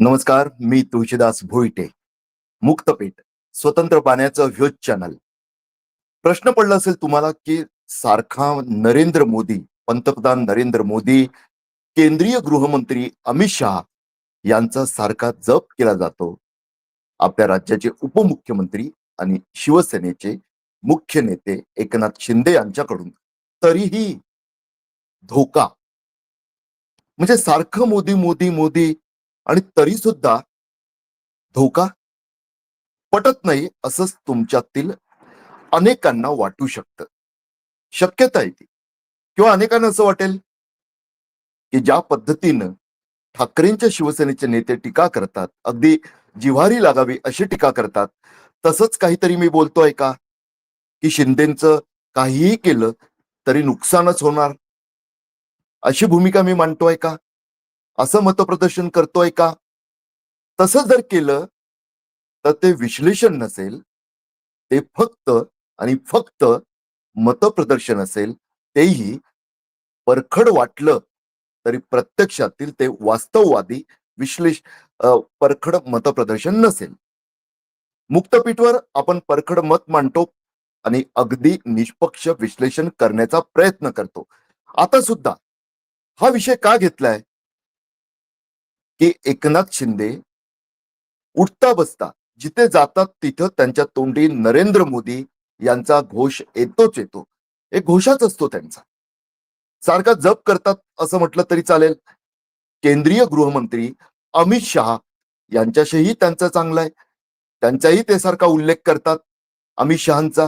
नमस्कार मी तुळशीदास भोईटे मुक्तपेठ स्वतंत्र पाण्याचं व्ह्यूज चॅनल. प्रश्न पडला असेल तुम्हाला की सारखा नरेंद्र मोदी पंतप्रधान नरेंद्र मोदी केंद्रीय गृहमंत्री अमित शहा यांचा सारखा जप केला जातो. आपल्या राज्याचे उपमुख्यमंत्री आणि शिवसेनेचे मुख्य नेते एकनाथ शिंदे यांच्याकडून तरीही धोका. म्हणजे सारखं मोदी मोदी मोदी आणि तरी सुद्धा धोका पटत नाही असंच तुमच्यातील अनेकांना वाटू शकतं. शक्यता आहे ती. किंवा अनेकांना असं वाटेल की ज्या पद्धतीनं ठाकरेंच्या शिवसेनेचे नेते टीका करतात अगदी जिव्हारी लागावी अशी टीका करतात तसंच काहीतरी मी बोलतोय का? की शिंदेचं काहीही केलं तरी नुकसानच होणार. अशी भूमिका मी मांडतोय का? असं मतप्रदर्शन करतोय का? तसं जर केलं तर ते विश्लेषण नसेल ते फक्त आणि फक्त मतप्रदर्शन असेल तेही परखड वाटलं तरी प्रत्यक्षातील ते वास्तववादी विश्लेष परखड मतप्रदर्शन नसेल. मुक्तपीठवर आपण परखड मत मांडतो आणि अगदी निष्पक्ष विश्लेषण करण्याचा प्रयत्न करतो. आता सुद्धा हा विषय का घेतलाय? की एकनाथ शिंदे उठता बसता जिथे जातात तिथं त्यांच्या तोंडी नरेंद्र मोदी यांचा घोष येतोच येतो. एक घोषाच असतो त्यांचा. सारखा जप करतात असं म्हटलं तरी चालेल. केंद्रीय गृहमंत्री अमित शहा यांच्याशीही त्यांचा चांगलं आहे. त्यांचाही ते सारखा उल्लेख करतात अमित शहांचा.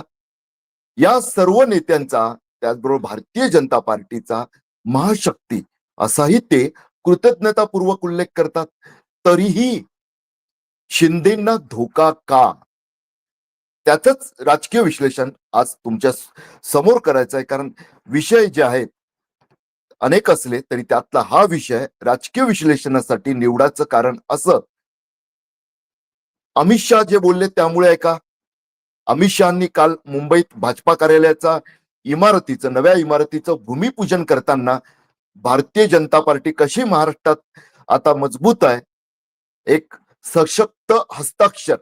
या सर्व नेत्यांचा त्याचबरोबर भारतीय जनता पार्टीचा महाशक्ती असाही ते कृतज्ञतापूर्वक उल्लेख करतात तरीही शिंदेना धोका का? त्याच राजकीय विश्लेषण आज तुमच्यासमोर करायचं आहे. कारण विषय जे आहेत अनेक असले तरी त्यातला हा विषय राजकीय विश्लेषणासाठी निवडाचं कारण असं. अमित शहा जे बोलले त्यामुळे आहे का? अमित शहानी काल मुंबईत भाजपा कार्यालयाचा इमारतीचं नव्या इमारतीचं भूमिपूजन करताना भारतीय जनता पार्टी कशी महाराष्ट्रात आता मजबूत आहे एक सशक्त हस्ताक्षर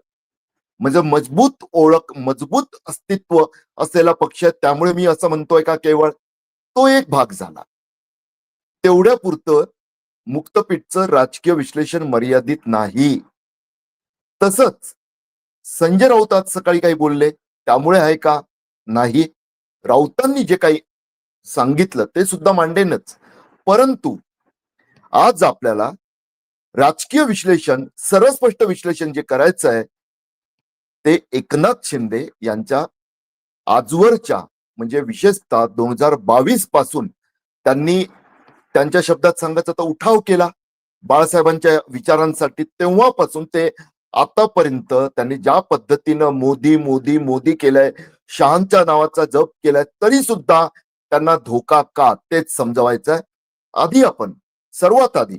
म्हणजे मजबूत ओळख मजबूत अस्तित्व असलेला पक्ष आहे त्यामुळे मी असं म्हणतोय का केवळ तो एक भाग झाला. तेवढ्या पुरतं मुक्तपीठचं राजकीय विश्लेषण मर्यादित नाही. तसंच संजय राऊत आज सकाळी काही बोलले त्यामुळे आहे का नाही? राऊतांनी जे काही सांगितलं ते सुद्धा मांडेनच. परंतु आज आपल्याला राजकीय विश्लेषण सरस्पष्ट विश्लेषण जे करायचं आहे ते एकनाथ शिंदे यांच्या आजवरच्या म्हणजे विशेषतः दोन हजार बावीसपासून त्यांनी त्यांच्या शब्दात सांगायचा तर उठाव केला. बाळासाहेबांच्या विचारांसाठी तेव्हापासून ते आतापर्यंत त्यांनी ज्या पद्धतीनं मोदी मोदी मोदी केलंय शहांच्या नावाचा जप केलाय तरी सुद्धा त्यांना धोका का? तेच समजवायचं आहे आधी आपण सर्वात आधी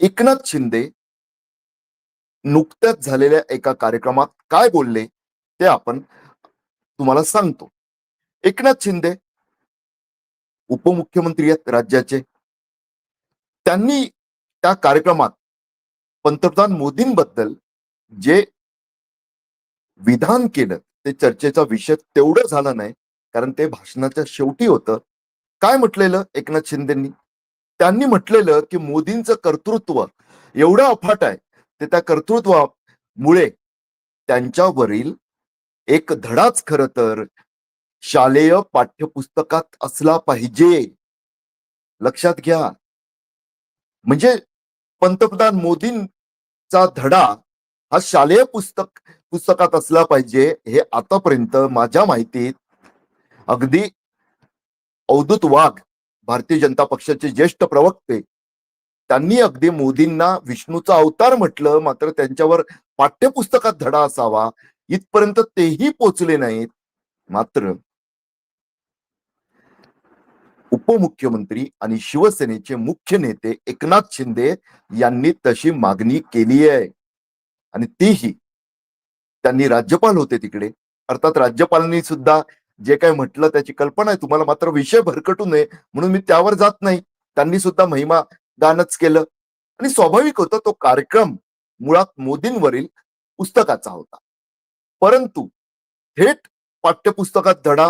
एकनाथ शिंदे नुकत्याच झालेल्या एका कार्यक्रमात काय बोलले ते आपण तुम्हाला सांगतो. एकनाथ शिंदे उपमुख्यमंत्री आहेत राज्याचे. त्यांनी त्या कार्यक्रमात पंतप्रधान मोदींबद्दल जे विधान केलं ते चर्चेचा विषय तेवढं झाला नाही कारण ते भाषणाच्या शेवटी होतं. काय म्हटलेलं एकनाथ शिंदेंनी? त्यांनी म्हटलेलं की मोदींचं कर्तृत्व एवढं अफाट आहे ते त्या कर्तृत्वामुळे त्यांच्यावरील एक धडाच खर तर शालेय पाठ्यपुस्तकात असला पाहिजे. लक्षात घ्या. म्हणजे पंतप्रधान मोदींचा धडा हा शालेय पुस्तक पुस्तकात असला पाहिजे हे आतापर्यंत माझ्या माहितीत अगदी अवधूत वाघ भारतीय जनता पक्षाचे ज्येष्ठ प्रवक्ते त्यांनी अगदी मोदींना विष्णूचा अवतार म्हटलं मात्र त्यांच्यावर पाठ्यपुस्तकात धडा असावा इथपर्यंत तेही पोचले नाहीत. मात्र उपमुख्यमंत्री आणि शिवसेनेचे मुख्य नेते एकनाथ शिंदे यांनी तशी मागणी केली आहे. आणि तीही त्यांनी राज्यपाल होते तिकडे. अर्थात राज्यपालांनी सुद्धा जे काय म्हटलं त्याची कल्पना आहे. तुम्हाला मात्र विषय भरकटू नये म्हणून मी त्यावर जात नाही. त्यांनी सुद्धा महिमा दानच केलं. आणि स्वाभाविक होतं तो कार्यक्रम मुळात मोदींवरील पुस्तकाचा होता. परंतु थेट पाठ्यपुस्तकात धडा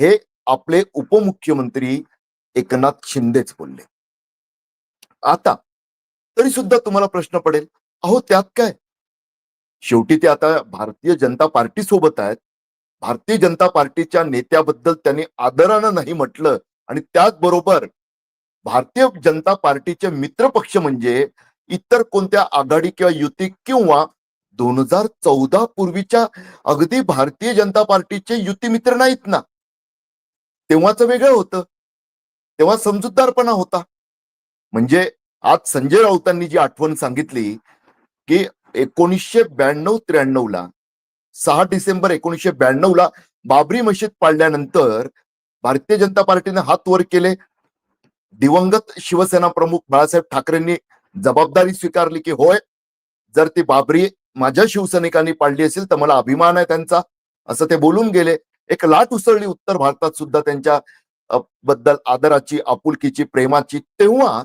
हे आपले उपमुख्यमंत्री एकनाथ शिंदेच बोलले. आता तरी सुद्धा तुम्हाला प्रश्न पडेल अहो त्यात काय? शेवटी ते आता भारतीय जनता पार्टी सोबत आहेत. भारतीय जनता पार्टीच्या नेत्याबद्दल त्यांनी आदरानं नाही म्हटलं. आणि त्याचबरोबर भारतीय जनता पार्टीचे मित्र पक्ष म्हणजे इतर कोणत्या आघाडी किंवा युती किंवा दोन हजार चौदा पूर्वीच्या अगदी भारतीय जनता पार्टीचे युती मित्र नाहीत ना. तेव्हाच वेगळं होतं. तेव्हा समजूतदारपणा होता. म्हणजे आज संजय राऊतांनी जी आठवण सांगितली की एकोणीसशे ब्याण्णव त्र्याण्णव ला सहा डिसेंबर एकोणीसशे ब्याण्णव ला बाबरी मशीद पाडल्यानंतर भारतीय जनता पार्टीने हात वर केले. दिवंगत शिवसेना प्रमुख बाळासाहेब ठाकरेंनी जबाबदारी स्वीकारली की होय जर ती बाबरी माझ्या शिवसैनिकांनी पाडली असेल तर मला अभिमान आहे त्यांचा असं ते बोलून गेले. एक लाट उसळली उत्तर भारतात सुद्धा त्यांच्या बद्दल आदराची आपुलकीची प्रेमाची. तेव्हा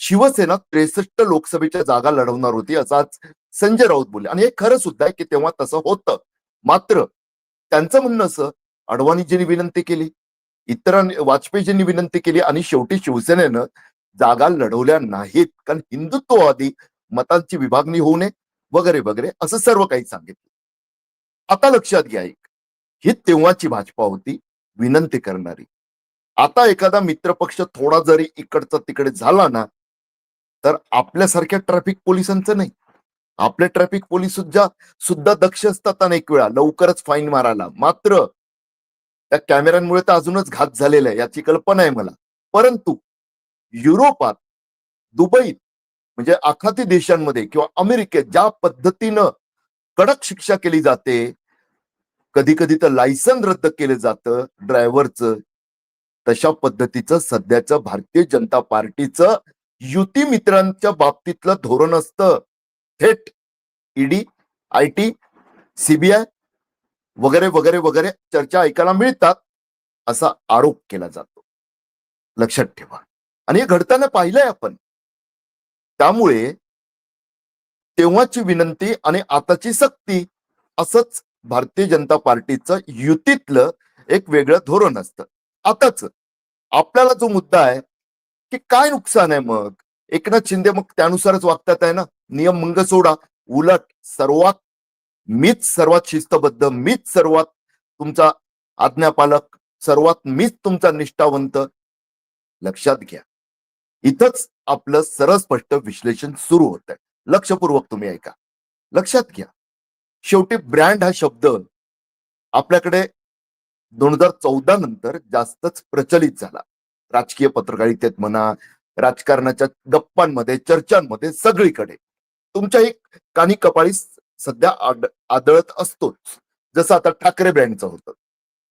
शिवसेना त्रेसष्ट लोकसभेच्या जागा लढवणार होती असाच संजय राऊत बोलले. आणि हे खरं सुद्धा आहे की तेव्हा तसं होतं. मात्र त्यांचं म्हणणं असं अडवाणीजींनी विनंती केली. इतरांनी वाजपेयीजींनी विनंती केली आणि शेवटी शिवसेनेनं जागा लढवल्या नाहीत. कारण हिंदुत्ववादी मतांची विभागणी होऊ नये वगैरे वगैरे असं सर्व काही सांगितलं. आता लक्षात घ्या एक. ही तेव्हाची भाजपा होती विनंती करणारी. आता एखादा मित्रपक्ष थोडा जरी इकडचा तिकडे झाला ना तर आपल्यासारख्या ट्रॅफिक पोलिसांचं नाही. आपले ट्रॅफिक पोलीस सुद्धा सुद्धा दक्ष असतात अनेक वेळा. लवकरच फाईन मारायला. मात्र त्या कॅमेऱ्यांमुळे तर अजूनच घात झालेला आहे याची कल्पना आहे मला. परंतु युरोपात दुबईत म्हणजे आखाती देशांमध्ये किंवा अमेरिकेत ज्या पद्धतीनं कडक शिक्षा केली जाते कधी कधी तर लायसन रद्द केलं जातं ड्रायव्हरचं तशा पद्धतीचं सध्याचं भारतीय जनता पार्टीचं युती मित्रांच्या बाबतीतलं धोरण असतं. थेट ईडी आय टी सीबीआय वगैरे वगैरे वगैरे चर्चा ऐकायला मिळतात असा आरोप केला जातो. लक्षात ठेवा. आणि हे घडताना पाहिलंय आपण. त्यामुळे तेव्हाची विनंती आणि आताची सक्ती असंच भारतीय जनता पार्टीचं युतीतलं एक वेगळं धोरण असतं. आताच आपल्याला जो मुद्दा आहे की काय नुकसान आहे मग? एकनाथ शिंदे मग त्यानुसारच वागतात आहे ना? नियम मंग सोडा. उलट सर्वात मीच सर्वात शिस्तबद्ध मीच सर्वात तुमचा आज्ञापालक सर्वात मीच तुमचा निष्ठावंत. लक्षात घ्या. इथंच आपलं सरळ स्पष्ट विश्लेषण सुरू होत आहे लक्षपूर्वक तुम्ही ऐका. लक्षात घ्या. शेवटी ब्रँड हा शब्द आपल्याकडे दोन हजार चौदा नंतर जास्तच प्रचलित झाला. राजकीय पत्रकारितेत म्हणा राजकारणाच्या गप्पांमध्ये चर्चांमध्ये सगळीकडे. तुमच्या एक कानी कपाळी सध्या आदळत असतोच. जसं आता ठाकरे ब्रँडचं होतं.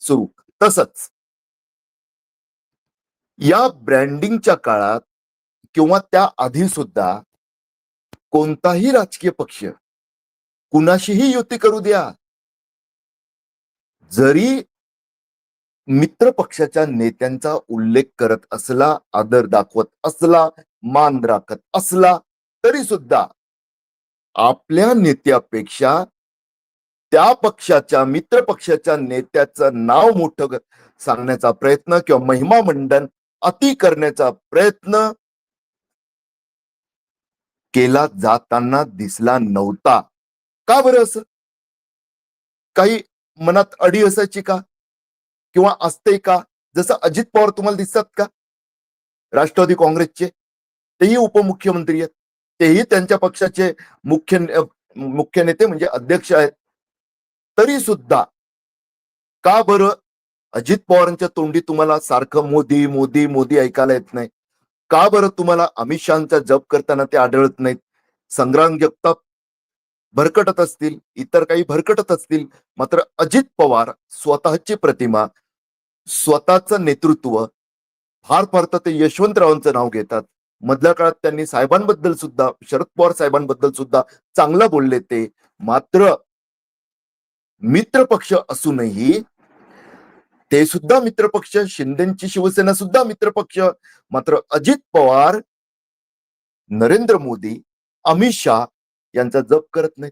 सुरू. तसंच. या ब्रँडिंगच्या काळात किंवा त्या आधी सुद्धा कोणताही राजकीय पक्ष कुणाशीही युती करू द्या. जरी मित्र पक्षाच्या नेत्यांचा उल्लेख करत असला आदर दाखवत असला मान राखत असला तरी सुद्धा आपल्या नेत्यापेक्षा त्या पक्षाच्या मित्र पक्षाच्या नेत्याचं नाव मोठं सांगण्याचा प्रयत्न किंवा महिमा मंडन अति करण्याचा प्रयत्न केला जाताना दिसला नव्हता. का बरं असं? काही मनात अडी असायची का? किंवा असते का? जसं अजित पवार तुम्हाला दिसतात का? राष्ट्रवादी काँग्रेसचे तेही उपमुख्यमंत्री आहेत. तेही त्यांच्या पक्षाचे मुख्य मुख्य नेते म्हणजे अध्यक्ष आहेत. तरी सुद्धा का बरं अजित पवारांच्या तोंडी तुम्हाला सारखं मोदी मोदी मोदी ऐकायला येत नाही? का बरं तुम्हाला अमित शहाचा जप करताना ते आढळत नाहीत? संग्राम जगताप भरकटत असतील इतर काही भरकटत असतील मात्र अजित पवार स्वतःची प्रतिमा स्वतःचं नेतृत्व फार फार तर ते यशवंतरावांचं नाव घेतात. मधल्या काळात त्यांनी साहेबांबद्दल सुद्धा शरद पवार साहेबांबद्दल सुद्धा चांगलं बोलले ते. मात्र मित्र पक्ष असूनही ते सुद्धा मित्रपक्ष शिंदेची शिवसेना सुद्धा मित्रपक्ष. मात्र अजित पवार नरेंद्र मोदी अमित शहा यांचा जप करत नाहीत.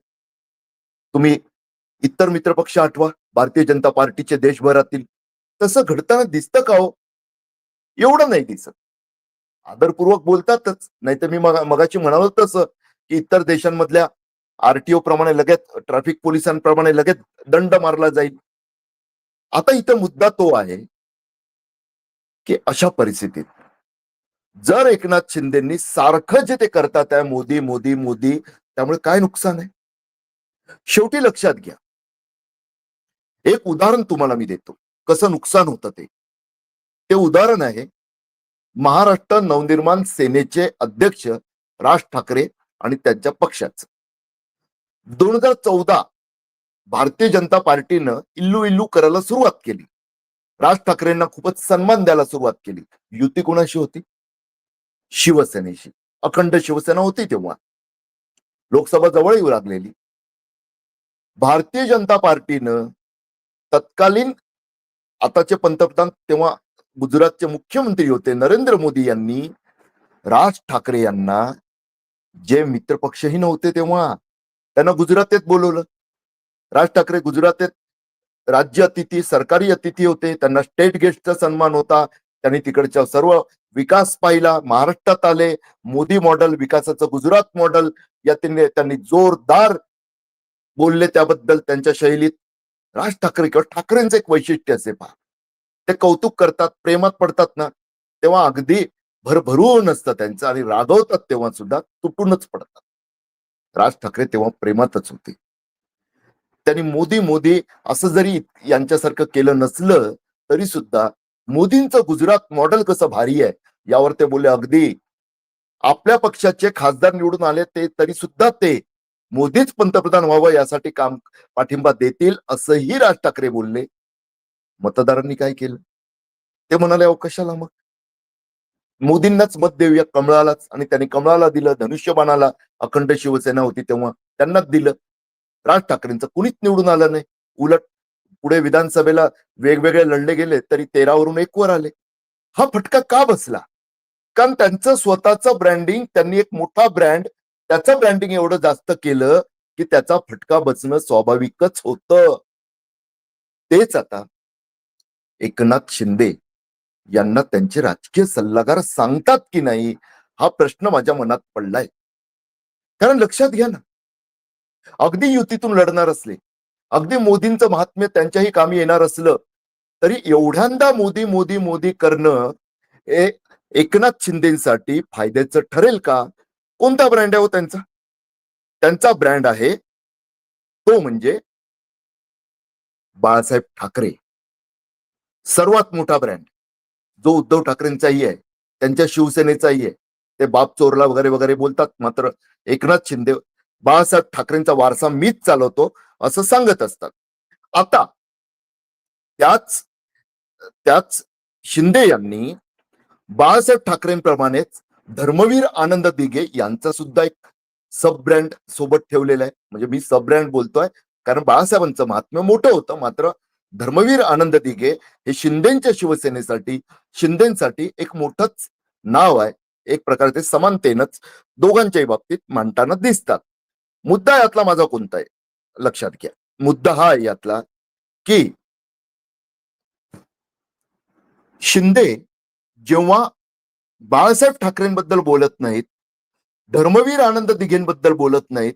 तुम्ही इतर मित्रपक्ष आठवा भारतीय जनता पार्टीचे देशभरातील. तसं घडताना दिसतं का हो? एवढं नाही दिसत. आदरपूर्वक बोलतातच. नाही तर मी मगाची म्हणालो तसं की इतर देशांमधल्या आरटीओ प्रमाणे लगेच ट्रॅफिक पोलिसांप्रमाणे लगेच दंड मारला जाईल. आता इथं मुद्दा तो आहे की अशा परिस्थितीत जर एकनाथ शिंदेनी सारखं जे ते करतात आहे मोदी मोदी मोदी त्यामुळे काय नुकसान आहे? शेवटी लक्षात घ्या. एक उदाहरण तुम्हाला मी देतो. कसं नुकसान होतं ते. ते उदाहरण आहे महाराष्ट्र नवनिर्माण सेनेचे अध्यक्ष राज ठाकरे आणि त्यांच्या पक्षाच. दोन हजार चौदा भारतीय जनता पार्टीनं इल्लू इल्लू करायला सुरुवात केली. राज ठाकरेंना खूपच सन्मान द्यायला सुरुवात केली. युती कोणाशी होती? शिवसेनेशी. अखंड शिवसेना होती तेव्हा. लोकसभा जवळ येऊ लागलेली. भारतीय जनता पार्टीनं तत्कालीन आताचे पंतप्रधान तेव्हा गुजरातचे मुख्यमंत्री होते नरेंद्र मोदी यांनी राज ठाकरे यांना जे मित्रपक्षही नव्हते तेव्हा त्यांना गुजरातेत बोलवलं. राज ठाकरे गुजरातेत राज्य अतिथी सरकारी अतिथी होते. त्यांना स्टेट गेस्टचा सन्मान होता. त्यांनी तिकडच्या सर्व विकास पाहिला. महाराष्ट्रात आले. मोदी मॉडेल विकासाचं गुजरात मॉडेल या त्यांनी त्यांनी जोरदार बोलले त्याबद्दल त्यांच्या शैलीत. राज ठाकरे किंवा ठाकरेंचं एक वैशिष्ट्य असे पहा. ते कौतुक करतात प्रेमात पडतात ना तेव्हा अगदी भरभरून असतं त्यांचं आणि रागवतात तेव्हा सुद्धा तुटूनच पडतात. राज ठाकरे तेव्हा प्रेमातच होते. त्यांनी मोदी मोदी असं जरी यांच्यासारखं केलं नसलं तरी सुद्धा मोदींचं गुजरात मॉडेल कसं भारी आहे यावर ते बोलले अगदी आपल्या पक्षाचे खासदार निवडून आले ते तरी सुद्धा ते मोदीच पंतप्रधान व्हावं यासाठी काम पाठिंबा देतील असंही राज ठाकरे बोलले. मतदारांनी काय केलं? ते म्हणाले अहो कशाला मग? मोदींनाच मत देऊया कमळालाच. आणि त्यांनी कमळाला दिलं धनुष्यबाणाला अखंड शिवसेना होती तेव्हा त्यांनाच दिलं. राज ठाकरेंचं कुणीच निवडून आलं नाही. उलट पुढे विधानसभेला वेगवेगळे लढले गेले तरी तेरावरून एक वर आले. हा फटका का बसला? कारण त्यांचं स्वतःचं ब्रँडिंग त्यांनी एक मोठा ब्रँड त्याचं ब्रँडिंग एवढं जास्त केलं की त्याचा फटका बसणं स्वाभाविकच होतं. तेच आता एकनाथ शिंदे यांना त्यांचे राजकीय सल्लागार सांगतात की नाही हा प्रश्न माझ्या मनात पडलाय. कारण लक्षात घ्या ना अगदी युतीतून लढणार असले अगदी मोदींचं महात्म्य त्यांच्याही कामी येणार असलं तरी एवढ्यांदा मोदी मोदी मोदी करणं हे एकनाथ शिंदेसाठी फायद्याचं ठरेल का? कोणता ब्रँड आहे हो त्यांचा? त्यांचा ब्रँड आहे तो म्हणजे बाळासाहेब ठाकरे. सर्वात मोठा ब्रँड जो उद्धव ठाकरेंचाही आहे त्यांच्या शिवसेनेचाही आहे. ते बाप चोरला वगैरे वगैरे बोलतात मात्र एकनाथ शिंदे बाळासाहेब ठाकरेंचा वारसा मीच चालवतो असं सांगत असतात. आता त्याच त्याच शिंदे यांनी बाळासाहेब ठाकरेंप्रमाणेच धर्मवीर आनंद दिघे यांचा सुद्धा एक सब ब्रँड सोबत ठेवलेला आहे. म्हणजे मी सब ब्रँड बोलतोय कारण बाळासाहेबांचं महात्म्य मोठं होतं मात्र धर्मवीर आनंद दिघे हे शिंदेच्या शिवसेनेसाठी शिंदेसाठी एक मोठंच नाव आहे. एक प्रकारचे समानतेनच दोघांच्याही बाबतीत मांडताना दिसतात. मुद्दा यातला माझा कोणता आहे? लक्षात घ्या. मुद्दा हा आहे यातला की शिंदे जेव्हा बाळासाहेब ठाकरेंबद्दल बोलत नाहीत धर्मवीर आनंद दिघेंबद्दल बोलत नाहीत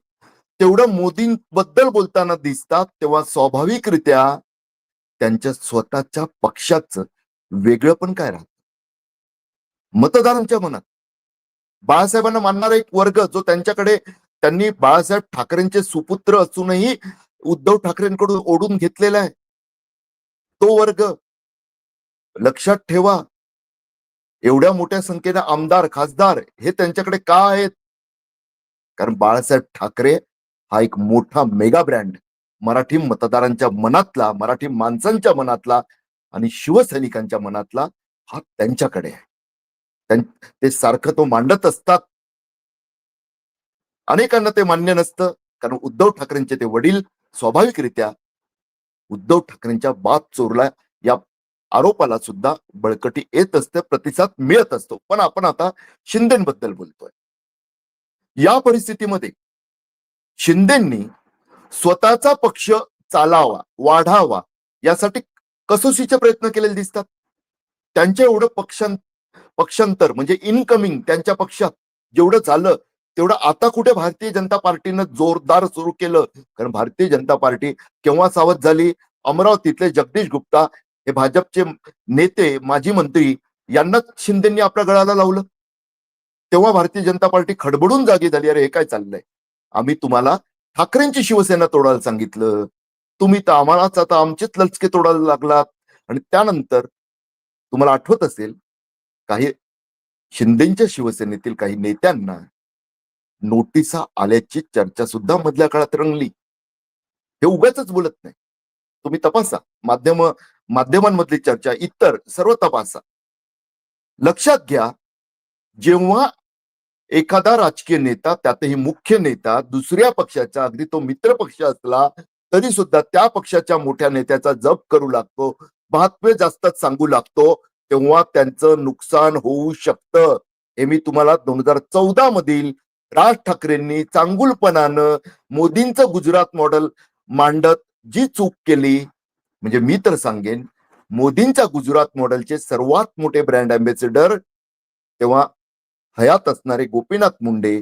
तेवढं मोदींबद्दल बोलताना दिसतात तेव्हा स्वाभाविकरित्या त्यांच्या स्वतःच्या पक्षाचं वेगळं पण काय राहत? मतदारांच्या मनात. बाळासाहेबांना मानणारा एक वर्ग जो त्यांच्याकडे त्यांनी बाळासाहेब ठाकरेंचे सुपुत्र असूनही उद्धव ठाकरेंकडून ओढून घेतलेला आहे. तो वर्ग लक्षात ठेवा. एवढ्या मोठ्या संख्येने आमदार खासदार हे त्यांच्याकडे का आहेत? कारण बाळासाहेब ठाकरे हा एक मोठा मेगा ब्रँड मराठी मतदारांच्या मनातला मराठी माणसांच्या मनातला आणि शिवसैनिकांच्या मनातला हा त्यांच्याकडे आहे. ते सारखं तो मांडत असतात. अनेकांना ते मान्य नसतं कारण उद्धव ठाकरेंचे ते वडील स्वाभाविकरित्या उद्धव ठाकरेंच्या बाप चोरला या आरोपाला सुद्धा बळकटी येत असते प्रतिसाद मिळत असतो. पण आपण आता शिंदेबद्दल बोलतोय. या परिस्थितीमध्ये शिंदेंनी स्वतःचा पक्ष चालावा वाढावा यासाठी कसोशीचे प्रयत्न केलेले दिसतात. त्यांच्या एवढं पक्षां पक्षांतर म्हणजे इनकमिंग त्यांच्या पक्षात जेवढं झालं तेवढं आता कुठे भारतीय जनता पार्टीनं जोरदार सुरू केलं? कारण भारतीय जनता पार्टी केव्हा सावध झाली? अमरावतीतले जगदीश गुप्ता हे भाजपचे नेते माजी मंत्री यांनाच शिंदेंनी आपल्या गळाला लावलं. तेव्हा भारतीय जनता पार्टी खडबडून जागी झाली. अरे हे काय चाललंय? आम्ही तुम्हाला ठाकरेंची शिवसेना तोडायला सांगितलं. तुम्ही तर आम्हालाच आता आमचेच लचके तोडायला लागलात. आणि त्यानंतर तुम्हाला आठवत असेल काही शिंदेच्या शिवसेनेतील काही नेत्यांना नोटिसा आल्याची चर्चा सुद्धा मधल्या काळात रंगली. हे उगाच बोलत नाही. तुम्ही तपासा. माध्यम माध्यमांमधली चर्चा इतर सर्व तपासा. लक्षात घ्या जेव्हा एखादा राजकीय नेता त्यातही मुख्य नेता दुसऱ्या पक्षाचा अगदी तो मित्र पक्ष असला तरी सुद्धा त्या पक्षाच्या मोठ्या नेत्याचा जप करू लागतो महात्म्य जास्तच सांगू लागतो तेव्हा त्यांचं नुकसान होऊ शकतं. हे मी तुम्हाला दोन हजार चौदा मधील राज ठाकरेंनी चांगुलपणानं मोदींचं गुजरात मॉडेल मांडत जी चूक केली म्हणजे मी तर सांगेन मोदींच्या गुजरात मॉडेलचे सर्वात मोठे ब्रँड अँबेसिडर तेव्हा हयात असणारे गोपीनाथ मुंडे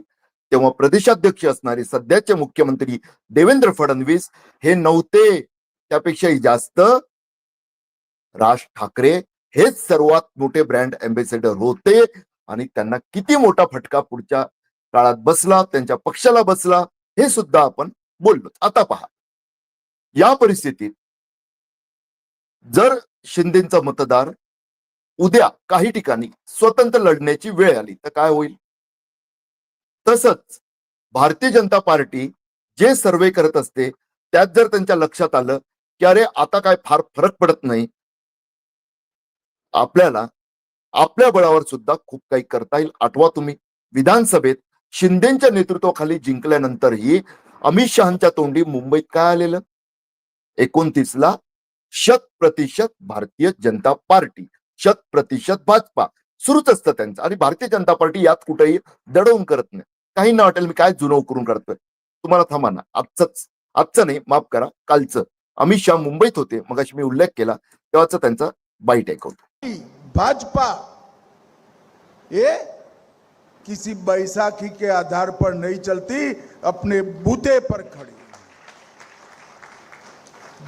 तेव्हा प्रदेशाध्यक्ष असणारे सध्याचे मुख्यमंत्री देवेंद्र फडणवीस हे नव्हते. त्यापेक्षाही जास्त राज ठाकरे हेच सर्वात मोठे ब्रँड अँबेसेडर होते. आणि त्यांना किती मोठा फटका पुढच्या काळात बसला त्यांच्या पक्षाला बसला हे सुद्धा आपण बोललो आता पहा. या परिस्थितीत जर शिंदेचा मतदार उद्या काही ठिकाणी स्वतंत्र लढण्याची वेळ आली तर काय होईल? तसंच भारतीय जनता पार्टी जे सर्वे करत असते त्यात जर त्यांच्या लक्षात आलं की अरे आता काय फार फरक पडत नाही आपल्याला आपल्या बळावर सुद्धा खूप काही करता येईल. आठवा तुम्ही विधानसभेत शिंदेच्या नेतृत्वाखाली जिंकल्यानंतरही अमित शहाच्या तोंडी मुंबईत काय आलेलं? एकोणतीसला शत प्रतिशत भारतीय जनता पार्टी. शत प्रतिशत भाजपा. सुरूच असतं त्यांचं. आणि भारतीय जनता पार्टी यात कुठेही दडवून करत नाही. काही ना वाटेल मी काय जुनव करून करतोय तुम्हाला थांबा ना. आजच आजचं नाही माफ करा. कालचं. अमित शहा मुंबईत होते. मग मी उल्लेख केला. तेव्हाच त्यांचा बाईट ऐकवतो भाजपा ये किसी बैसाखी के आधार पर नहीं चलती अपने बूते पर खड़ी।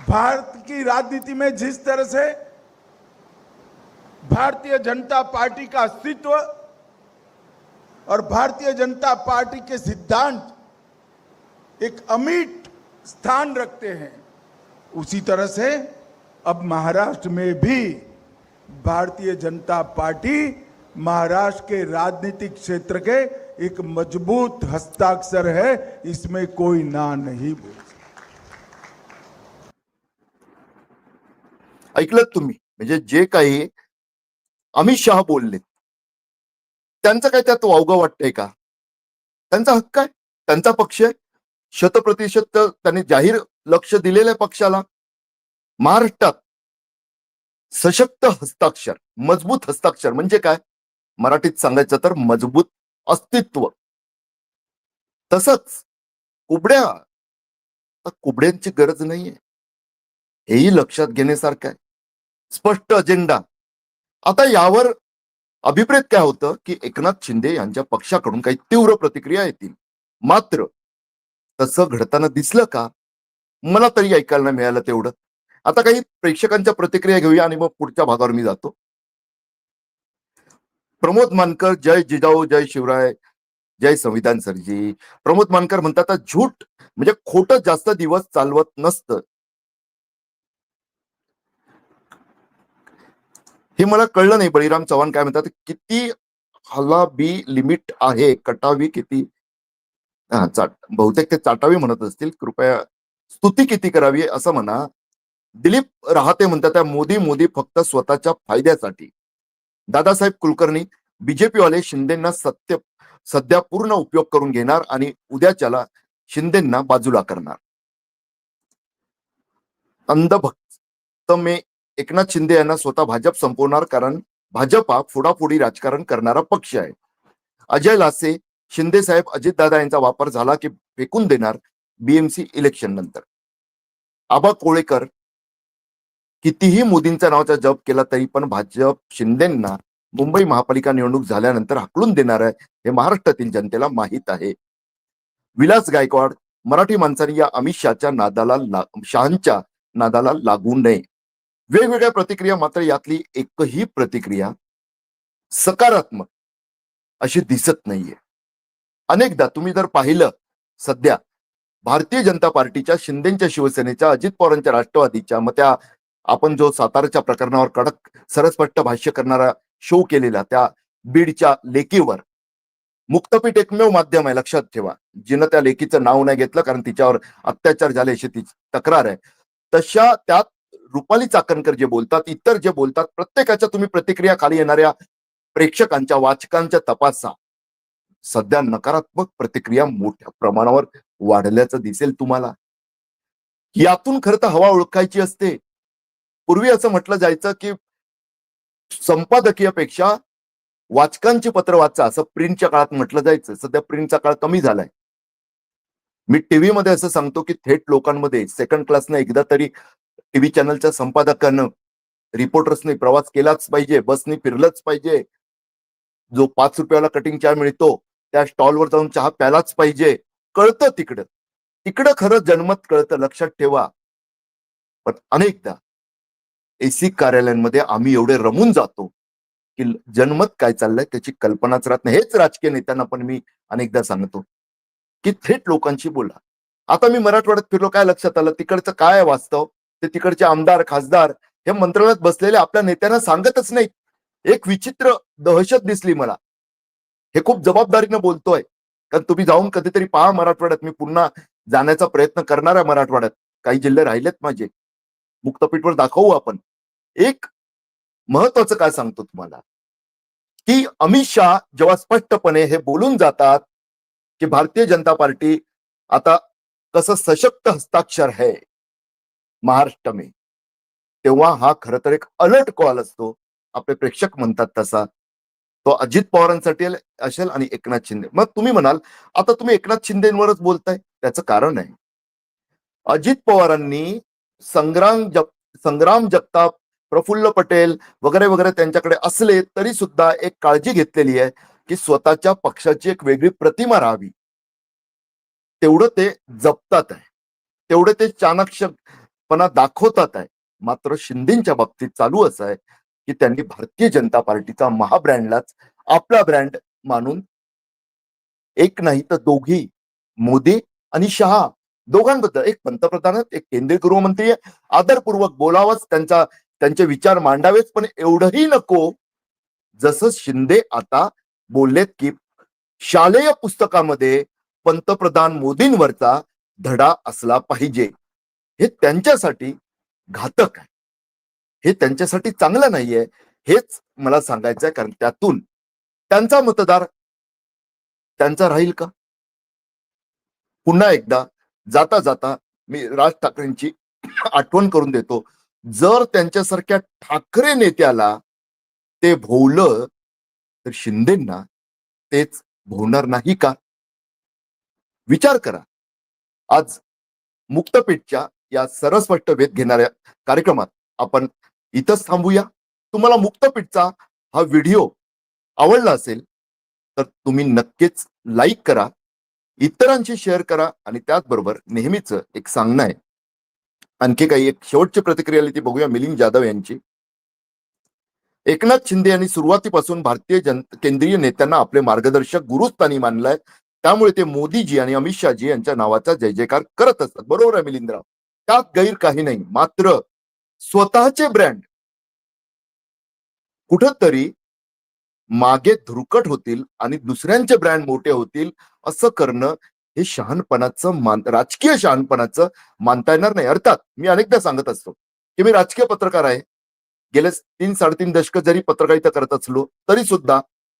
भारत की राजनीति में जिस तरह से भारतीय जनता पार्टी का अस्तित्व और भारतीय जनता पार्टी के सिद्धांत एक अमिट स्थान रखते हैं। उसी तरह से अब महाराष्ट्र में भी भारतीय जनता पार्टी महाराष्ट्र के राजनीतिक क्षेत्र के एक मज़बूत हस्ताक्षर है, इसमें कोई ना नहीं बोल ऐकलं तुम्ही जे काही अमित शहा बोलले त्यांचं काय त्यात वावगं वाटतंय का? त्यांचा हक्क आहे? त्यांचा पक्ष आहे? शतप्रतिशत तर त्यांनी जाहीर लक्ष दिलेलं आहे पक्षाला. महाराष्ट्रात सशक्त हस्ताक्षर मजबूत हस्ताक्षर म्हणजे काय? मराठीत सांगायचं तर मजबूत अस्तित्व. तसंच कुबड्या कुबड्यांची गरज नाहीये. हेही लक्षात घेण्यासारखं आहे. स्पष्ट अजेंडा. आता यावर अभिप्रेत काय होतं की एकनाथ शिंदे यांच्या पक्षाकडून काही तीव्र प्रतिक्रिया येतील? मात्र तसं घडताना दिसलं का? मला तरी ऐकायला मिळालं तेवढं. आता काही प्रेक्षकांच्या प्रतिक्रिया घेऊया आणि मग पुढच्या भागावर मी जातो. प्रमोद मानकर जय जिजाऊ जय शिवराय जय संविधान सरजी. प्रमोद मानकर म्हणतात झूट म्हणजे खोटं जास्त दिवस चालवत नसतं. हे मला कळलं नाही. बळीराम चव्हाण काय म्हणतात किती हल्ला बी लिमिट आहे कटावी किती? हा चाट बहुतेक ते चाटावी म्हणत असतील. कृपया स्तुती किती करावी असं म्हणा. दिलीप राहते म्हणतात त्या मोदी मोदी फक्त स्वतःच्या फायद्यासाठी. दादासाहेब कुलकर्णी बीजेपी वाले शिंदेना सत्य सध्या पूर्ण उपयोग करून घेणार आणि उद्याच्याला शिंदेना बाजूला करणार. अंधभक्त मे एकनाथ शिंदे यांना स्वतः भाजप संपवणार कारण भाजप हा फोडाफोडी राजकारण करणारा पक्ष आहे. अजय लासे शिंदे साहेब अजितदादा यांचा वापर झाला की फेकून देणार बीएमसी इलेक्शन नंतर. आबा कोळेकर कितीही मोदींच्या नावाचा जप केला तरी पण भाजप शिंदेंना मुंबई महापालिका निवडणूक झाल्यानंतर हाकलून देणार आहे हे महाराष्ट्रातील जनतेला माहीत आहे. विलास गायकवाड मराठी माणसांनी या अमित शहाच्या नादाला ला- शहांच्या नादाला लागू नये. वेगवेगळ्या प्रतिक्रिया मात्र यातली एकही प्रतिक्रिया सकारात्मक अशी दिसत नाहीये. अनेकदा तुम्ही जर पाहिलं सध्या भारतीय जनता पार्टीच्या शिंदेच्या शिवसेनेच्या अजित पवारांच्या राष्ट्रवादीच्या मग त्या आपण जो साताराच्या प्रकरणावर कडक सरस्पष्ट भाष्य करणारा शो केलेला त्या बीडच्या लेकीवर मुक्तपीठ एकमेव माध्यम आहे लक्षात ठेवा. जिनं त्या लेकीचं नाव नाही घेतलं कारण तिच्यावर अत्याचार झाले ती तक्रार आहे. तशा त्यात रुपाली चाकणकर जे बोलतात इतर जे बोलतात प्रत्येकाच्या तुम्ही प्रतिक्रिया खाली येणाऱ्या प्रेक्षकांच्या वाचकांच्या तपासा. सध्या नकारात्मक प्रतिक्रिया मोठ्या प्रमाणावर वाढल्याचं दिसेल तुम्हाला. यातून खरं तर हवा ओळखायची असते. पूर्वी असं म्हटलं जायचं की संपादकीयपेक्षा वाचकांची पत्र वाचा असं प्रिंटच्या काळात म्हटलं जायचं. सध्या प्रिंटचा काळ कमी झालाय. मी टीव्ही मध्ये असं सांगतो की थेट लोकांमध्ये सेकंड क्लासनं एकदा तरी टीव्ही चॅनलच्या संपादकानं रिपोर्टर्सने प्रवास केलाच पाहिजे बसने फिरलंच पाहिजे. जो पाच रुपयाला कटिंग चहा मिळतो त्या स्टॉलवर जाऊन चहा प्यालाच पाहिजे. कळतं तिकडं. तिकडं खरं जन्मत कळतं लक्षात ठेवा. पण अनेकदा एसी कार्यालयांमध्ये आम्ही एवढे रमून जातो की जन्मत काय चाललंय त्याची कल्पनाच राहत नाही. हेच राजकीय नेत्यांना पण मी अनेकदा सांगतो. की थेट लोकांशी बोला. आता मी मराठवाड्यात फिरलो काय लक्षात आलं? तिकडचं काय आहे वास्तव? ते तिकडचे आमदार खासदार हे मंत्रालयात बसलेले आपल्या नेत्यांना सांगतच नाहीत. एक विचित्र दहशत दिसली मला. हे खूप जबाबदारीनं बोलतोय. कारण तुम्ही जाऊन कधीतरी पहा मराठवाड्यात. मी पुन्हा जाण्याचा प्रयत्न करणार आहे मराठवाड्यात. काही जिल्हे राहिलेत माझे. मुक्तपीठवर दाखवू आपण. एक महत्वाचं काय सांगतो तुम्हाला? की अमित शहा जेव्हा स्पष्टपणे हे बोलून जातात की भारतीय जनता पार्टी आता कसं सशक्त हस्ताक्षर है महाराष्ट्रमे तेव्हा हा खर तर एक अलर्ट कॉल असतो. आपले प्रेक्षक म्हणतात तसा. तो अजित पवारांसाठी असेल आणि एकनाथ शिंदे. मग तुम्ही म्हणाल आता तुम्ही एकनाथ शिंदेवरच बोलताय? त्याचं कारण आहे अजित पवारांनी संग्राम जग संग्राम जगताप प्रफुल्ल पटेल वगैरे वगैरे त्यांच्याकडे असले तरी सुद्धा एक काळजी घेतलेली आहे की स्वतःच्या पक्षाची एक वेगळी प्रतिमा राहावी. तेवढं ते जपतात. आहे तेवढे ते पणा दाखवतात आहे. मात्र शिंदेच्या बाबतीत चालू असं आहे की त्यांनी भारतीय जनता पार्टीचा महाब्रँडलाच आपला ब्रँड मानून एक नाही तर दोघी मोदी आणि शहा दोघांबद्दल एक पंतप्रधान आहेत, एक केंद्रीय गृहमंत्री आहे. आदरपूर्वक बोलावंच त्यांचा त्यांचे विचार मांडावेच पण एवढंही नको जसं शिंदे आता बोललेत की शालेय पुस्तकामध्ये पंतप्रधान मोदींवरचा धडा असला पाहिजे. हे त्यांच्यासाठी घातक आहे. हे त्यांच्यासाठी चांगलं नाहीये हेच मला सांगायचं आहे कारण त्यातून त्यांचा मतदार त्यांचा राहील का? पुन्हा एकदा जाता जाता मी राज ठाकरेंची आठवण करून देतो. जर त्यांच्यासारख्या ठाकरे नेत्याला ते भोवलं तर शिंदेना तेच भोवणार नाही का? विचार करा. आज मुक्तपीठच्या या सरस्पष्ट वेध घेणाऱ्या कार्यक्रमात आपण इथंच थांबूया. तुम्हाला मुक्तपीठचा हा व्हिडिओ आवडला असेल तर तुम्ही नक्कीच लाईक करा इतरांशी शेअर करा आणि त्याचबरोबर नेहमीच एक सांगणं आहे. आणखी काही एक शेवटची प्रतिक्रिया आली ती बघूया मिलिंद जाधव यांची. एकनाथ शिंदे यांनी सुरुवातीपासून भारतीय जन केंद्रीय नेत्यांना आपले मार्गदर्शक गुरुस्थानी मानलाय. त्यामुळे ते मोदीजी आणि अमित शहाजी यांच्या नावाचा जय जयकार करत असतात. बरोबर आहे मिलिंदराव? त्यात गैर काही नाही. मात्र स्वतःचे ब्रँड कुठंतरी मागे धुरकट होतील आणि दुसऱ्यांचे ब्रँड मोठे होतील असं करणं हे शहाणपणाचं मान राजकीय शहाणपणाचं मानता येणार नाही. अर्थात मी अनेकदा सांगत असतो की मी राजकीय पत्रकार आहे. गेले तीन साडेतीन दशक जरी पत्रकारिता करत असलो तरी सुद्धा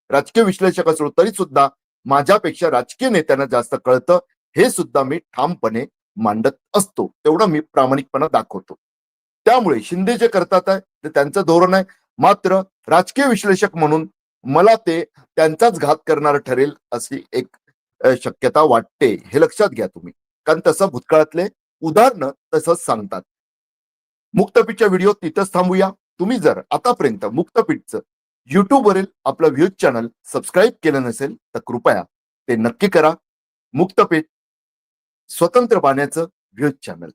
राजकीय विश्लेषक असलो तरी सुद्धा माझ्यापेक्षा राजकीय नेत्यांना जास्त कळतं. हे सुद्धा मी ठामपणे मांडत असतो तेवढं मी प्रामाणिकपणा दाखवतो. त्यामुळे शिंदे जे करतात आहे ते त्यांचं धोरण आहे. मात्र राजकीय विश्लेषक म्हणून मला ते त्यांचाच घात करणार ठरेल अशी एक शक्यता वाटते. हे लक्षात घ्या तुम्ही. कारण तसं भूतकाळातले उदाहरणं तसंच सांगतात. मुक्तपीठच्या व्हिडिओ तिथंच थांबूया. तुम्ही जर आतापर्यंत मुक्तपीठचं युट्यूबवरील आपलं व्ह्यूज चॅनल सबस्क्राईब केलं नसेल तर कृपया ते नक्की करा. मुक्तपीठ स्वतंत्र पाण्याचं व्ह्यूज चॅनल